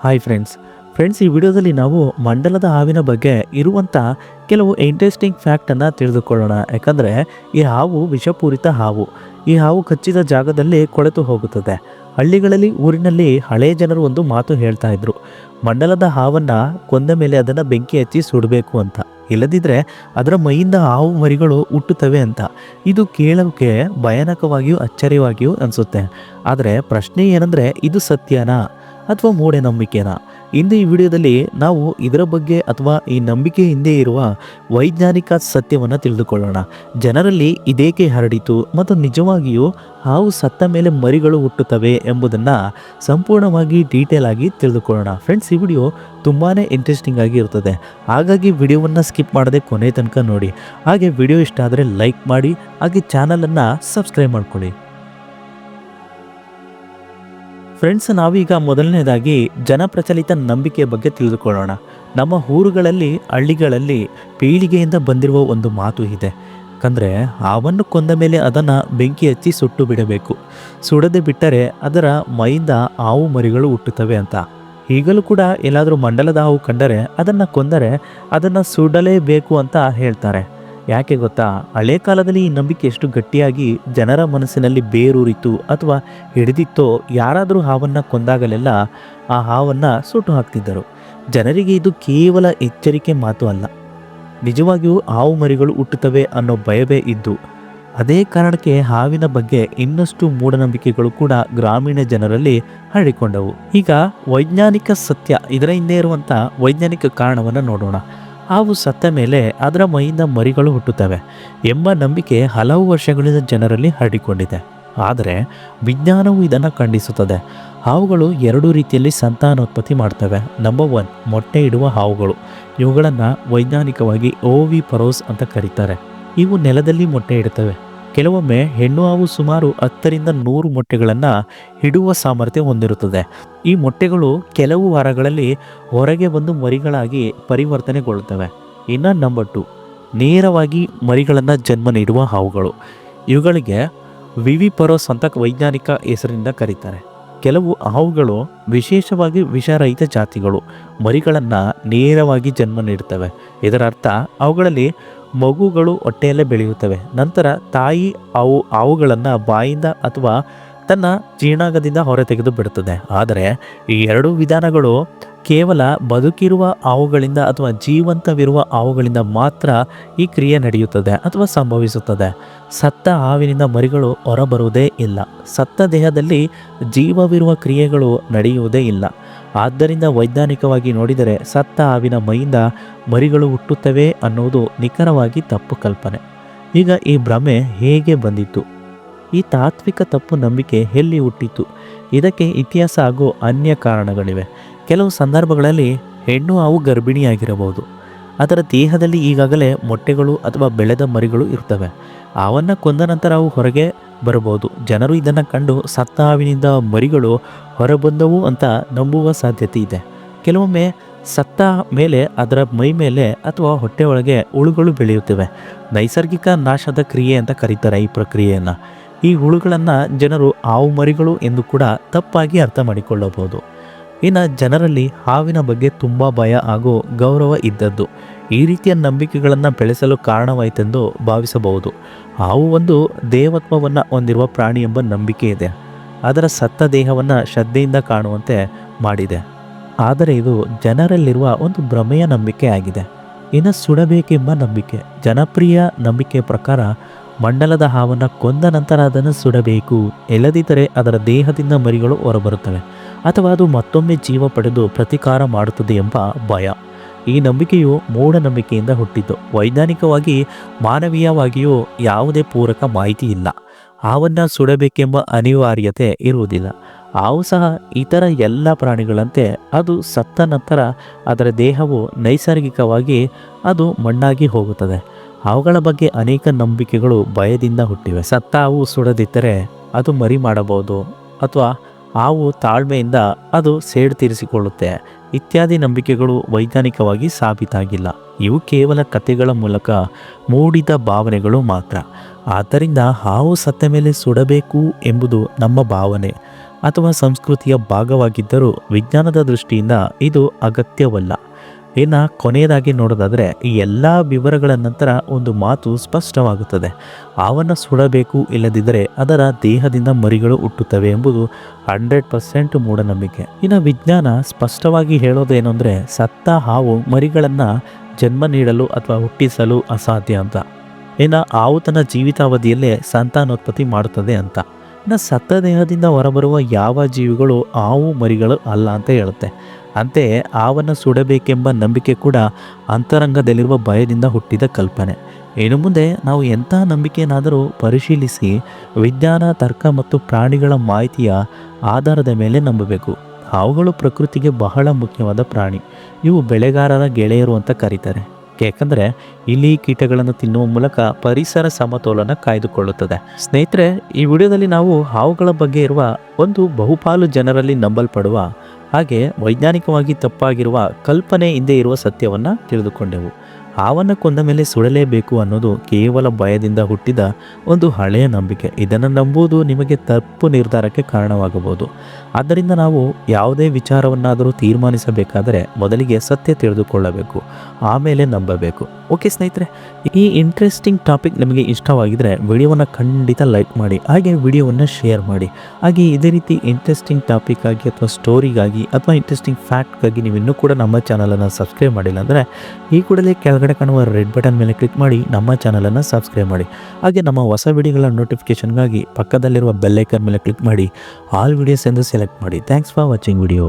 Hi friends friends ಈ ವಿಡಿಯೋದಲ್ಲಿ ನಾವು ಮಂಡಲದ ಹಾವಿನ ಬಗ್ಗೆ ಇರುವಂಥ ಕೆಲವು ಇಂಟ್ರೆಸ್ಟಿಂಗ್ ಫ್ಯಾಕ್ಟನ್ನು ತಿಳಿದುಕೊಳ್ಳೋಣ. ಯಾಕಂದರೆ ಈ ಹಾವು ವಿಷಪೂರಿತ ಹಾವು. ಈ ಹಾವು ಕಚ್ಚಿದ ಜಾಗದಲ್ಲಿ ಕೊಳೆತು ಹೋಗುತ್ತದೆ. ಹಳ್ಳಿಗಳಲ್ಲಿ, ಊರಿನಲ್ಲಿ ಹಳೆಯ ಜನರು ಒಂದು ಮಾತು ಹೇಳ್ತಾ ಇದ್ರು. ಮಂಡಲದ ಹಾವನ್ನು ಕೊಂದ ಮೇಲೆ ಅದನ್ನು ಬೆಂಕಿ ಹಚ್ಚಿ ಸುಡಬೇಕು ಅಂತ. ಇಲ್ಲದಿದ್ದರೆ ಅದರ ಮೈಯಿಂದ ಹಾವು ಮರಿಗಳು ಹುಟ್ಟುತ್ತವೆ ಅಂತ. ಇದು ಕೇಳೋಕ್ಕೆ ಭಯಾನಕವಾಗಿಯೂ ಅಚ್ಚರಿಯಾಗಿಯೂ ಅನಿಸುತ್ತೆ. ಆದರೆ ಪ್ರಶ್ನೆ ಏನಂದರೆ, ಇದು ಸತ್ಯನಾ? ಅಥವಾ ಮೂಢನಂಬಿಕೆನಾ ಇಂದು ಈ ವಿಡಿಯೋದಲ್ಲಿ ನಾವು ಇದರ ಬಗ್ಗೆ ಅಥವಾ ಈ ನಂಬಿಕೆ ಹಿಂದೆ ಇರುವ ವೈಜ್ಞಾನಿಕ ಸತ್ಯವನ್ನು ತಿಳಿದುಕೊಳ್ಳೋಣ. ಜನರಲ್ಲಿ ಇದೇಕೆ ಹರಡಿತು ಮತ್ತು ನಿಜವಾಗಿಯೂ ಹಾವು ಸತ್ತ ಮೇಲೆ ಮರಿಗಳು ಹುಟ್ಟುತ್ತವೆ ಎಂಬುದನ್ನು ಸಂಪೂರ್ಣವಾಗಿ ಡೀಟೇಲ್ ಆಗಿ ತಿಳಿದುಕೊಳ್ಳೋಣ. ಫ್ರೆಂಡ್ಸ್, ಈ ವಿಡಿಯೋ ತುಂಬಾ ಇಂಟ್ರೆಸ್ಟಿಂಗ್ ಆಗಿ ಇರ್ತದೆ ಹಾಗಾಗಿ ವಿಡಿಯೋವನ್ನು ಸ್ಕಿಪ್ ಮಾಡದೆ ಕೊನೆ ತನಕ ನೋಡಿ. ಹಾಗೆ ವಿಡಿಯೋ ಇಷ್ಟ ಆದರೆ ಲೈಕ್ ಮಾಡಿ, ಹಾಗೆ ಚಾನಲನ್ನು ಸಬ್ಸ್ಕ್ರೈಬ್ ಮಾಡ್ಕೊಳ್ಳಿ. ಫ್ರೆಂಡ್ಸ್ ನಾವೀಗ ಮೊದಲನೇದಾಗಿ ಜನಪ್ರಚಲಿತ ನಂಬಿಕೆ ಬಗ್ಗೆ ತಿಳಿದುಕೊಳ್ಳೋಣ. ನಮ್ಮ ಊರುಗಳಲ್ಲಿ, ಹಳ್ಳಿಗಳಲ್ಲಿ ಪೀಳಿಗೆಯಿಂದ ಬಂದಿರುವ ಒಂದು ಮಾತು ಇದೆ. ಅಂದರೆ ಹಾವನ್ನು ಕೊಂದ ಮೇಲೆ ಅದನ್ನು ಬೆಂಕಿ ಹಚ್ಚಿ ಸುಟ್ಟು ಬಿಡಬೇಕು. ಸುಡದೆ ಬಿಟ್ಟರೆ ಅದರ ಮೈಯಿಂದ ಹಾವು ಮರಿಗಳು ಹುಟ್ಟುತ್ತವೆ ಅಂತ. ಈಗಲೂ ಕೂಡ ಎಲ್ಲಾದರೂ ಮಂಡಲದ ಹಾವು ಕಂಡರೆ ಅದನ್ನು ಕೊಂದರೆ ಅದನ್ನು ಸುಡಲೇಬೇಕು ಅಂತ ಹೇಳ್ತಾರೆ. ಯಾಕೆ ಗೊತ್ತಾ? ಹಳೆ ಕಾಲದಲ್ಲಿ ಈ ನಂಬಿಕೆ ಎಷ್ಟು ಗಟ್ಟಿಯಾಗಿ ಜನರ ಮನಸ್ಸಿನಲ್ಲಿ ಬೇರೂರಿತ್ತು ಅಥವಾ ಹಿಡಿದಿತ್ತೋ ಯಾರಾದರೂ ಹಾವನ್ನು ಕೊಂದಾಗಲೆಲ್ಲ ಆ ಹಾವನ್ನು ಸುಟ್ಟು ಹಾಕ್ತಿದ್ದರು. ಜನರಿಗೆ ಇದು ಕೇವಲ ಎಚ್ಚರಿಕೆ ಮಾತು ಅಲ್ಲ. ನಿಜವಾಗಿಯೂ ಹಾವು ಮರಿಗಳು ಹುಟ್ಟುತ್ತವೆ ಅನ್ನೋ ಭಯವೇ ಇದ್ದು, ಅದೇ ಕಾರಣಕ್ಕೆ ಹಾವಿನ ಬಗ್ಗೆ ಇನ್ನಷ್ಟು ಮೂಢನಂಬಿಕೆಗಳು ಕೂಡ ಗ್ರಾಮೀಣ ಜನರಲ್ಲಿ ಹರಡಿಕೊಂಡವು. ಈಗ ವೈಜ್ಞಾನಿಕ ಸತ್ಯ ಇದರ ಹಿಂದೆ ಇರುವಂಥ ವೈಜ್ಞಾನಿಕ ಕಾರಣವನ್ನು ನೋಡೋಣ. ಹಾವು ಸತ್ತ ಮೇಲೆ ಅದರ ಮೈಯಿಂದ ಮರಿಗಳು ಹುಟ್ಟುತ್ತವೆ ಎಂಬ ನಂಬಿಕೆ ಹಲವು ವರ್ಷಗಳಿಂದ ಜನರಲ್ಲಿ ಹರಡಿಕೊಂಡಿದೆ. ಆದರೆ ವಿಜ್ಞಾನವು ಇದನ್ನು ಖಂಡಿಸುತ್ತದೆ. ಹಾವುಗಳು ಎರಡು ರೀತಿಯಲ್ಲಿ ಸಂತಾನೋತ್ಪತ್ತಿ ಮಾಡ್ತವೆ. ನಂಬರ್ ಒನ್ ಮೊಟ್ಟೆ ಇಡುವ ಹಾವುಗಳು. ಇವುಗಳನ್ನು ವೈಜ್ಞಾನಿಕವಾಗಿ ಓವಿ ಪರೋಸ್ ಅಂತ ಕರೀತಾರೆ. ಇವು ನೆಲದಲ್ಲಿ ಮೊಟ್ಟೆ ಇಡುತ್ತವೆ. ಕೆಲವೊಮ್ಮೆ ಹೆಣ್ಣು ಹಾವು ಸುಮಾರು ಹತ್ತರಿಂದ ನೂರು ಮೊಟ್ಟೆಗಳನ್ನು ಇಡುವ ಸಾಮರ್ಥ್ಯ ಹೊಂದಿರುತ್ತದೆ. ಈ ಮೊಟ್ಟೆಗಳು ಕೆಲವು ವಾರಗಳಲ್ಲಿ ಹೊರಗೆ ಬಂದು ಮರಿಗಳಾಗಿ ಪರಿವರ್ತನೆಗೊಳ್ಳುತ್ತವೆ. ಇನ್ನು ನಂಬರ್ ಟು ನೇರವಾಗಿ ಮರಿಗಳನ್ನು ಜನ್ಮ ನೀಡುವ ಹಾವುಗಳು. ಇವುಗಳಿಗೆ ವಿವಿಪರೋಸ್ ಅಂತ ವೈಜ್ಞಾನಿಕ ಹೆಸರಿನಿಂದ ಕರೀತಾರೆ. ಕೆಲವು ಹಾವುಗಳು ವಿಶೇಷವಾಗಿ ವಿಷರಹಿತ ಜಾತಿಗಳು. ಮರಿಗಳನ್ನು ನೇರವಾಗಿ ಜನ್ಮ ನೀಡುತ್ತವೆ. ಇದರರ್ಥ ಅವುಗಳಲ್ಲಿ ಮಗುಗಳು ಹೊಟ್ಟೆಯಲ್ಲೇ ಬೆಳೆಯುತ್ತವೆ. ನಂತರ ತಾಯಿ ಅವು, ಅವುಗಳನ್ನು ಬಾಯಿಂದ ಅಥವಾ ತನ್ನ ಜೀರ್ಣಾಂಗದಿಂದ ಹೊರತೆಗೆದು ಬಿಡುತ್ತದೆ. ಆದರೆ ಈ ಎರಡೂ ವಿಧಾನಗಳು ಕೇವಲ ಬದುಕಿರುವ ಹಾವುಗಳಿಂದ ಅಥವಾ ಜೀವಂತವಿರುವ ಹಾವುಗಳಿಂದ ಮಾತ್ರ ಈ ಕ್ರಿಯೆ ನಡೆಯುತ್ತದೆ ಅಥವಾ ಸಂಭವಿಸುತ್ತದೆ. ಸತ್ತ ಹಾವಿನಿಂದ ಮರಿಗಳು ಹೊರಬರುವುದೇ ಇಲ್ಲ. ಸತ್ತ ದೇಹದಲ್ಲಿ ಜೀವವಿರುವ ಕ್ರಿಯೆಗಳು ನಡೆಯುವುದೇ ಇಲ್ಲ. ಆದ್ದರಿಂದ ವೈಜ್ಞಾನಿಕವಾಗಿ ನೋಡಿದರೆ ಸತ್ತ ಹಾವಿನ ಮೈಯಿಂದ ಮರಿಗಳು ಹುಟ್ಟುತ್ತವೆ ಅನ್ನುವುದು ನಿಖರವಾಗಿ ತಪ್ಪು ಕಲ್ಪನೆ. ಈಗ ಈ ಭ್ರಮೆ ಹೇಗೆ ಬಂದಿತ್ತು? ಈ ತಾತ್ವಿಕ ತಪ್ಪು ನಂಬಿಕೆ ಎಲ್ಲಿ ಹುಟ್ಟಿತು? ಇದಕ್ಕೆ ಇತಿಹಾಸ ಹಾಗೂ ಅನ್ಯ ಕಾರಣಗಳಿವೆ. ಕೆಲವು ಸಂದರ್ಭಗಳಲ್ಲಿ ಹೆಣ್ಣು ಹಾವು ಗರ್ಭಿಣಿಯಾಗಿರಬಹುದು. ಅದರ ದೇಹದಲ್ಲಿ ಈಗಾಗಲೇ ಮೊಟ್ಟೆಗಳು ಅಥವಾ ಬೆಳೆದ ಮರಿಗಳು ಇರ್ತವೆ ಅವನ್ನು ಕೊಂದ ನಂತರ ಅವು ಹೊರಗೆ ಬರಬಹುದು. ಜನರು ಇದನ್ನು ಕಂಡು ಸತ್ತ ಹಾವಿನಿಂದ ಮರಿಗಳು ಹೊರಬಂದವು ಅಂತ ನಂಬುವ ಸಾಧ್ಯತೆ ಇದೆ. ಕೆಲವೊಮ್ಮೆ ಸತ್ತ ಮೇಲೆ ಅದರ ಮೈ ಮೇಲೆ ಅಥವಾ ಹೊಟ್ಟೆ ಒಳಗೆ ಹುಳುಗಳು ಬೆಳೆಯುತ್ತವೆ. ನೈಸರ್ಗಿಕ ನಾಶದ ಕ್ರಿಯೆ ಅಂತ ಕರೀತಾರೆ ಈ ಪ್ರಕ್ರಿಯೆಯನ್ನು. ಈ ಹುಳುಗಳನ್ನು ಜನರು ಹಾವು ಮರಿಗಳು ಎಂದು ಕೂಡ ತಪ್ಪಾಗಿ ಅರ್ಥ ಮಾಡಿಕೊಳ್ಳಬಹುದು. ಇನ್ನು ಜನರಲ್ಲಿ ಹಾವಿನ ಬಗ್ಗೆ ತುಂಬ ಭಯ ಹಾಗೂ ಗೌರವ ಇದ್ದದ್ದು. ಈ ರೀತಿಯ ನಂಬಿಕೆಗಳನ್ನು ಬೆಳೆಸಲು ಕಾರಣವಾಯಿತೆಂದು ಭಾವಿಸಬಹುದು. ಹಾವು ಒಂದು ದೇವತ್ವವನ್ನು ಹೊಂದಿರುವ ಪ್ರಾಣಿ ಎಂಬ ನಂಬಿಕೆ ಇದೆ. ಅದರ ಸತ್ತ ದೇಹವನ್ನು ಶ್ರದ್ಧೆಯಿಂದ ಕಾಣುವಂತೆ ಮಾಡಿದೆ. ಆದರೆ ಇದು ಜನರಲ್ಲಿರುವ ಒಂದು ಭ್ರಮೆಯ ನಂಬಿಕೆ ಆಗಿದೆ. ಇನ್ನು ಸುಡಬೇಕೆಂಬ ನಂಬಿಕೆ, ಜನಪ್ರಿಯ ನಂಬಿಕೆ ಪ್ರಕಾರ ಮಂಡಲದ ಹಾವನ್ನು ಕೊಂದ ನಂತರ ಅದನ್ನು ಸುಡಬೇಕು. ಇಲ್ಲದಿದ್ದರೆ ಅದರ ದೇಹದಿಂದ ಮರಿಗಳು ಹೊರಬರುತ್ತವೆ. ಅಥವಾ ಅದು ಮತ್ತೊಮ್ಮೆ ಜೀವ ಪಡೆದು ಪ್ರತಿಕಾರ ಮಾಡುತ್ತದೆ ಎಂಬ ಭಯ. ಈ ನಂಬಿಕೆಯು ಮೂಢನಂಬಿಕೆಯಿಂದ ಹುಟ್ಟಿದ್ದು ವೈಜ್ಞಾನಿಕವಾಗಿ, ಮಾನವೀಯವಾಗಿಯೂ ಯಾವುದೇ ಪೂರಕ ಮಾಹಿತಿ ಇಲ್ಲ. ಹಾವನ್ನು ಸುಡಬೇಕೆಂಬ ಅನಿವಾರ್ಯತೆ ಇರುವುದಿಲ್ಲ. ಹಾವು ಸಹ ಇತರ ಎಲ್ಲ ಪ್ರಾಣಿಗಳಂತೆ ಅದು ಸತ್ತ ನಂತರ ಅದರ ದೇಹವು ನೈಸರ್ಗಿಕವಾಗಿ ಅದು ಮಣ್ಣಾಗಿ ಹೋಗುತ್ತದೆ. ಅವುಗಳ ಬಗ್ಗೆ ಅನೇಕ ನಂಬಿಕೆಗಳು ಭಯದಿಂದ ಹುಟ್ಟಿವೆ. ಸತ್ತ ಹಾವು ಸುಡದಿದ್ದರೆ ಅದು ಮರಿ ಮಾಡಬಹುದು ಅಥವಾ ಹಾವು ತಾಳ್ಮೆಯಿಂದ ಅದು ಸೇಡು ತೀರಿಸಿಕೊಳ್ಳುತ್ತೆ ಇತ್ಯಾದಿ ನಂಬಿಕೆಗಳು ವೈಜ್ಞಾನಿಕವಾಗಿ ಸಾಬೀತಾಗಿಲ್ಲ. ಇವು ಕೇವಲ ಕಥೆಗಳ ಮೂಲಕ ಮೂಡಿದ ಭಾವನೆಗಳು ಮಾತ್ರ. ಆದ್ದರಿಂದ ಹಾವು ಸತ್ತ ಮೇಲೆ ಸುಡಬೇಕು ಎಂಬುದು ನಮ್ಮ ಭಾವನೆ ಅಥವಾ ಸಂಸ್ಕೃತಿಯ ಭಾಗವಾಗಿದ್ದರೂ ವಿಜ್ಞಾನದ ದೃಷ್ಟಿಯಿಂದ ಇದು ಅಗತ್ಯವಲ್ಲ. ಇನ್ನು ಕೊನೆಯದಾಗಿ ನೋಡೋದಾದರೆ ಈ ಎಲ್ಲ ವಿವರಗಳ ನಂತರ ಒಂದು ಮಾತು ಸ್ಪಷ್ಟವಾಗುತ್ತದೆ. ಹಾವನ್ನು ಸುಡಬೇಕು ಇಲ್ಲದಿದ್ದರೆ ಅದರ ದೇಹದಿಂದ ಮರಿಗಳು ಹುಟ್ಟುತ್ತವೆ ಎಂಬುದು ಹಂಡ್ರೆಡ್ ಪರ್ಸೆಂಟ್ ಮೂಢನಂಬಿಕೆ. ಇನ್ನು ವಿಜ್ಞಾನ ಸ್ಪಷ್ಟವಾಗಿ ಹೇಳೋದೇನು ಅಂದರೆ ಸತ್ತ ಹಾವು ಮರಿಗಳನ್ನು ಜನ್ಮ ನೀಡಲು ಅಥವಾ ಹುಟ್ಟಿಸಲು ಅಸಾಧ್ಯ ಅಂತ. ಇನ್ನು ಹಾವು ತನ್ನ ಜೀವಿತಾವಧಿಯಲ್ಲೇ ಸಂತಾನೋತ್ಪತ್ತಿ ಮಾಡುತ್ತದೆ ಅಂತ. ಇನ್ನು ಸತ್ತ ದೇಹದಿಂದ ಹೊರಬರುವ ಯಾವ ಜೀವಿಗಳು ಹಾವು ಮರಿಗಳು ಅಲ್ಲ ಅಂತ ಹೇಳುತ್ತೆ. ಅಂತೆ ಹಾವನ್ನು ಸುಡಬೇಕೆಂಬ ನಂಬಿಕೆ ಕೂಡ ಅಂತರಂಗದಲ್ಲಿರುವ ಭಯದಿಂದ ಹುಟ್ಟಿದ ಕಲ್ಪನೆ. ಇನ್ನು ಮುಂದೆ ನಾವು ಎಂಥ ನಂಬಿಕೆಯನ್ನಾದರೂ ಪರಿಶೀಲಿಸಿ ವಿಜ್ಞಾನ, ತರ್ಕ ಮತ್ತು ಪ್ರಾಣಿಗಳ ಮಾಹಿತಿಯ ಆಧಾರದ ಮೇಲೆ ನಂಬಬೇಕು. ಹಾವುಗಳು ಪ್ರಕೃತಿಗೆ ಬಹಳ ಮುಖ್ಯವಾದ ಪ್ರಾಣಿ. ಇವು ಬೆಳೆಗಾರರ ಗೆಳೆಯರು ಅಂತ ಕರೀತಾರೆ. ಯಾಕಂದರೆ ಇಲಿ ಕೀಟಗಳನ್ನು ತಿನ್ನುವ ಮೂಲಕ ಪರಿಸರ ಸಮತೋಲನ ಕಾಯ್ದುಕೊಳ್ಳುತ್ತದೆ. ಸ್ನೇಹಿತರೆ, ಈ ವಿಡಿಯೋದಲ್ಲಿ ನಾವು ಹಾವುಗಳ ಬಗ್ಗೆ ಇರುವ ಒಂದು ಬಹುಪಾಲು ಜನರಲ್ಲಿ ನಂಬಲ್ಪಡುವ ಹಾಗೆ ವೈಜ್ಞಾನಿಕವಾಗಿ ತಪ್ಪಾಗಿರುವ ಕಲ್ಪನೆ ಹಿಂದೆ ಇರುವ ಸತ್ಯವನ್ನು ತಿಳಿದುಕೊಂಡೆವು. ಹಾವನ್ನು ಕೊಂದ ಮೇಲೆ ಸುಡಲೇಬೇಕು ಅನ್ನೋದು ಕೇವಲ ಭಯದಿಂದ ಹುಟ್ಟಿದ ಒಂದು ಹಳೆಯ ನಂಬಿಕೆ. ಇದನ್ನು ನಂಬುವುದು ನಿಮಗೆ ತಪ್ಪು ನಿರ್ಧಾರಕ್ಕೆ ಕಾರಣವಾಗಬಹುದು. ಆದ್ದರಿಂದ ನಾವು ಯಾವುದೇ ವಿಚಾರವನ್ನಾದರೂ ತೀರ್ಮಾನಿಸಬೇಕಾದರೆ ಮೊದಲಿಗೆ ಸತ್ಯ ತಿಳಿದುಕೊಳ್ಳಬೇಕು, ಆಮೇಲೆ ನಂಬಬೇಕು. ಓಕೆ ಸ್ನೇಹಿತರೆ, ಈ ಇಂಟ್ರೆಸ್ಟಿಂಗ್ ಟಾಪಿಕ್ ನಿಮಗೆ ಇಷ್ಟವಾಗಿದ್ದರೆ ವಿಡಿಯೋವನ್ನು ಖಂಡಿತ ಲೈಕ್ ಮಾಡಿ, ಹಾಗೆ ವಿಡಿಯೋವನ್ನು ಶೇರ್ ಮಾಡಿ. ಹಾಗೆ ಇದೇ ರೀತಿ ಇಂಟ್ರೆಸ್ಟಿಂಗ್ ಟಾಪಿಕ್ ಆಗಿ ಅಥವಾ ಸ್ಟೋರಿಗಾಗಿ ಅಥವಾ ಇಂಟ್ರೆಸ್ಟಿಂಗ್ ಫ್ಯಾಕ್ಟ್ಗಾಗಿ ನೀವು ಇನ್ನೂ ಕೂಡ ನಮ್ಮ ಚಾನಲನ್ನು ಸಬ್ಸ್ಕ್ರೈಬ್ ಮಾಡಿಲ್ಲ ಅಂದರೆ ಈ ಕೂಡಲೇ ಕೆಳಗಡೆ ಕಾಣುವ ರೆಡ್ ಬಟನ್ ಮೇಲೆ ಕ್ಲಿಕ್ ಮಾಡಿ ನಮ್ಮ ಚಾನಲನ್ನು ಸಬ್ಸ್ಕ್ರೈಬ್ ಮಾಡಿ. ಹಾಗೆ ನಮ್ಮ ಹೊಸ ವಿಡಿಯೋಗಳ ನೋಟಿಫಿಕೇಷನ್ಗಾಗಿ ಪಕ್ಕದಲ್ಲಿರುವ ಬೆಲ್ಲೈಕನ್ ಮೇಲೆ ಕ್ಲಿಕ್ ಮಾಡಿ. ಆಲ್ ವಿಡಿಯೋಸ್ ಎಂದು ಸೆಲೆಕ್ಟ್ ಮಾಡಿ. Thanks for watching video